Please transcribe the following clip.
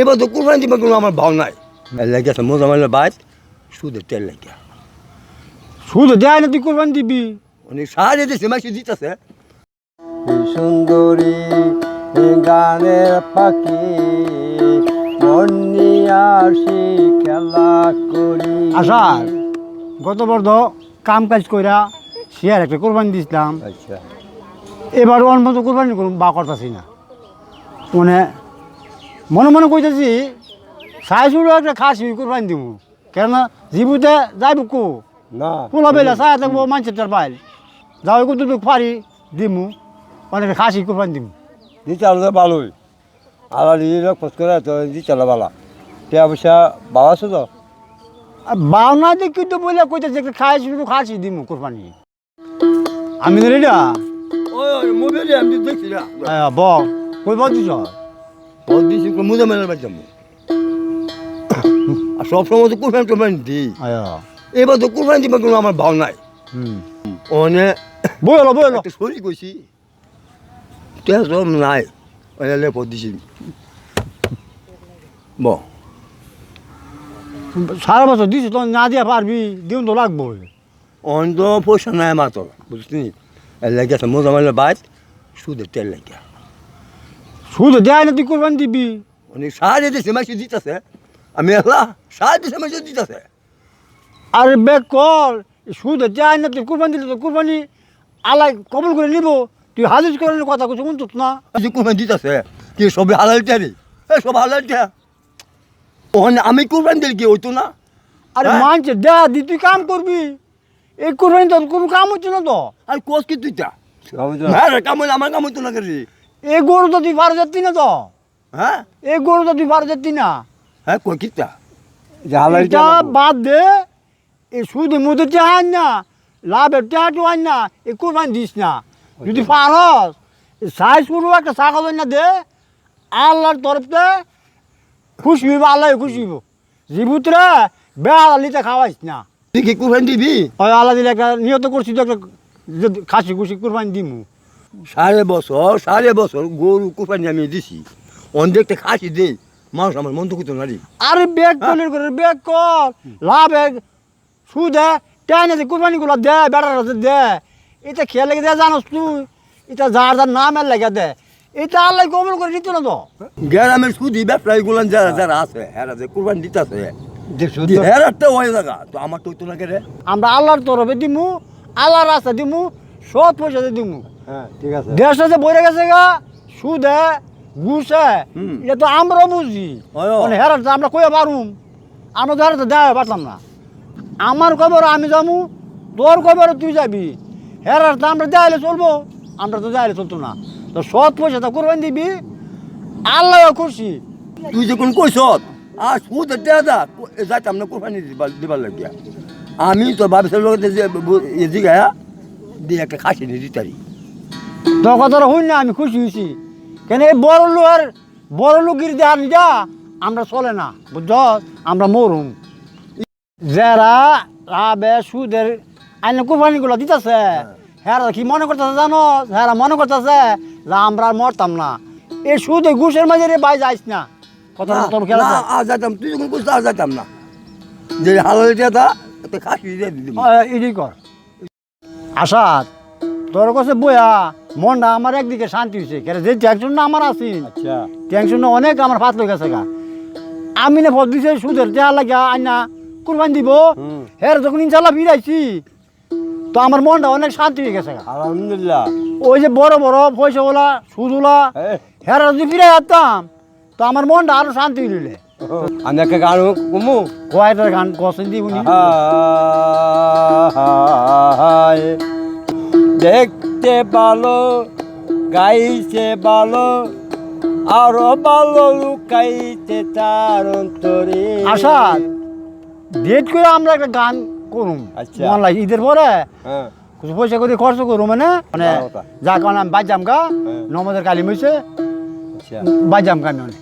এবার তো কোরবানি দিবার কোনো আমার ভাও নাই। এর লেগেছে মোজামালের বাইত সুদের তেল লেগে। শুধু দেয় না তুই কোরবানি দিবি। অনেক সাহায্য দিচ্ছে মাসি দিতেছে। সুন্দরী গানের পাখি মন নিয়ে আসি খেলা করি। আসার গত বর্ষ কাম কাজ কইরা শেয়ার একটা কোরবানি দিছিলাম। আচ্ছা। এবার ওর মতো কোরবানি করুন বা করতেছি না। মানে মনে মনে কইতেছি শুরু একটা খাসি কোরবানি দিব কেননা জীবুতে যাইব কো? না। পোলা বেলা সায়া থাকব মানুষের তার বাইল যাও কত পারি দিমু অনেক খাসি কোরবানি দিমু। দিতে আলাদা ভালোই আলাদা দিয়ে খোঁজ করে তো দিতে আলাদা ভালো টাকা পয়সা বাবা তো? বাউনা দিয়ে কিন্তু বলে কইতেছে একটা খাই শুধু খাসি দিমু কোরবানি। আমি না রেডা। ওই ওই মোবাইলে আমি দেখছি না ব কই বলছিস পদ দিছি মোজামালের বাইত যাব আর সব সময় তো কোরবানি টোরবানি দিই এবার তো কোরবানি দিবার কোনো আমার ভাও নাই বইলো বইলো একটা সরি কইছি সব নাই ওই লেপদ দিছি ব সারা বছর দিছি তো না দিয়া পারবি দিন তো লাগবো অন্ত পয়সা নাই মাত্র বুঝলি লেগেছে মোজামালের বাইত সুদের তেল লেগে শুধু দেয় না তুই কোরবানি দিবি? অনেক সাহায্য দিচ্ছে মাসি দিতেছে। আমি এলা সাহায্য দিচ্ছে মাসি দিতেছে। আর বে কর শুধু দেয় না তুই কোরবানি দিলে তো কোরবানি আলাই কবল করে নিব। তুই হাজির করার কথা কিছু শুনতো না? কিছু কোরবানি দিতেছে কি সবে হালাল টেরি এ সব হালাল টে ওখানে আমি কোরবানি দিলে কি হইতো না? আরে হ্যাঁ? মানছে দেয়া দি তুই কাম করবি। এই কোরবানি তো কোনো কাম হচ্ছে না তো। আর কোচ কি তুইটা আমি তো হ্যাঁ কাম হইলে আমার কাম হইতো না করি এই গরু তো তুই পারে যাচ্ছি না তো। হ্যাঁ? এই গরু তো তুই পারে যাচ্ছি না হ্যাঁ কই কিতা? এটা বাদ দে। এই সুদে মুদে চাহান না লাভ লাভের টেহাটু আন না এই কোরবানি দিস না। যদি পারস সাইজ করব একটা ছাগল না দে। আল্লাহর তরফতে খুশি হইব আল্লাহ খুশি হইব। জীবুতরে বেড়ালিতে খাওয়াইস না। তুই কি কোরবানি দিবি? ওই আল্লাহ দিলে একটা নিয়ত করছি তো একটা খাসি খুশি কোরবানি দিমু। সাড়ে বছর সাড়ে বছর গরু কোরবানি আমি দিছি। অন দেখতে খাসি দে মানুষ আমার মন তো করতো না রে আরে বেগ কলির করে বেগ কর। লাভে সুদে। টাইনে যে কোরবানি গুলো দে বেড়ার দে এটা খেয়ে লেগে দে জানোস তুই। এটা যার যার নামের লেগে দে। এটা আল্লাহ কবল করে দিত না তো? গ্রামের সুদি ব্যবসায়ী গুলান যারা যারা আছে হেরা যে কোরবানি দিতেছে হেরার তো ওই জায়গা। তো আমার তো না রে? আমরা আল্লাহর তরফে দিমু আল্লাহর রাস্তা দিমু সৎ পয়সা দিয়ে দিমু। হ্যাঁ ঠিক আছে। দেশটা যে বইরে গেছে গা সুদে ঘুষে। এটা তো আমরাও বুঝি। মানে হেরার আমরা কয়ে পারুম আমরা তো হেরাতে দেওয়া পারতাম না। আমার খবর আমি যাব তোর খবর তুই যাবি। হেরার তো আমরা দেয়ালে চলবো আমরা তো দেয়ালে চলতো না। তো সৎ পয়সা তো কোরবানি দিবি আল্লাহ খুশি। তুই যখন কইস আর সুদ দাদা যাইতাম না কোরবানি দিবার লাগিয়া। আমি তো ব্যবসার লোক যে এদিকে দিয়ে একটা খাসি নিয়ে দিতারি। তোর কথাটা হই না আমি খুশি হয়েছি কেন এই বড় লোকের বড় লোকের দেওয়ার যা আমরা চলে না বুঝছ? আমরা মরুম। যারা লাভে সুদের আইন কোরবানিগুলো দিতেছে হ্যাঁ কি মনে করতেছে জানো? হ্যাঁ মনে করতেছে যে আমরা আর মরতাম না। এই সুদে ঘুষের মাঝে রে বাই যাইস না। কথা তোর খেলা আর যাইতাম তুই যখন কইস আর যাইতাম না। যে হালাল দাদা একটা খাসি দিয়ে দিলাম ইডি কর। আসাদ তোর কাছে বইয়া মনটা আমার একদিকে শান্তি হয়েছে কেন যে টেনশন না আমার আছি। আচ্ছা। টেনশন অনেক আমার ফাত লই গেছে গা। আমি না ফল দিছে সুদের দেয়া লাগা আইনা কুরবান দিব। হের যখন ইনশাল্লাহ ফিরাইছি তো আমার মনটা অনেক শান্তি হয়ে গেছে আলহামদুলিল্লাহ। ওই যে বড় বড় পয়সাওয়ালা সুদওয়ালা এই, হেরা যদি ফিরে আসতাম তো আমার মনটা আরও শান্তি হইলে আমি একটা গান কমু কয়টার গান কষেন দিব নি। হায়। দেখতে ভালো গাইছে ভালো আরও ভালো লুকাইতে তার অন্তরে আসাদ ডেট করে আমরা একটা গান করুম আচ্ছা। ঈদের পরে হ্যাঁ কিছু পয়সা করে খরচ করুম মানে মানে। যা কারণ আমি বাজাম গা হ্যাঁ। নমদের কালি মইছে আচ্ছা বাজাম গা আমি।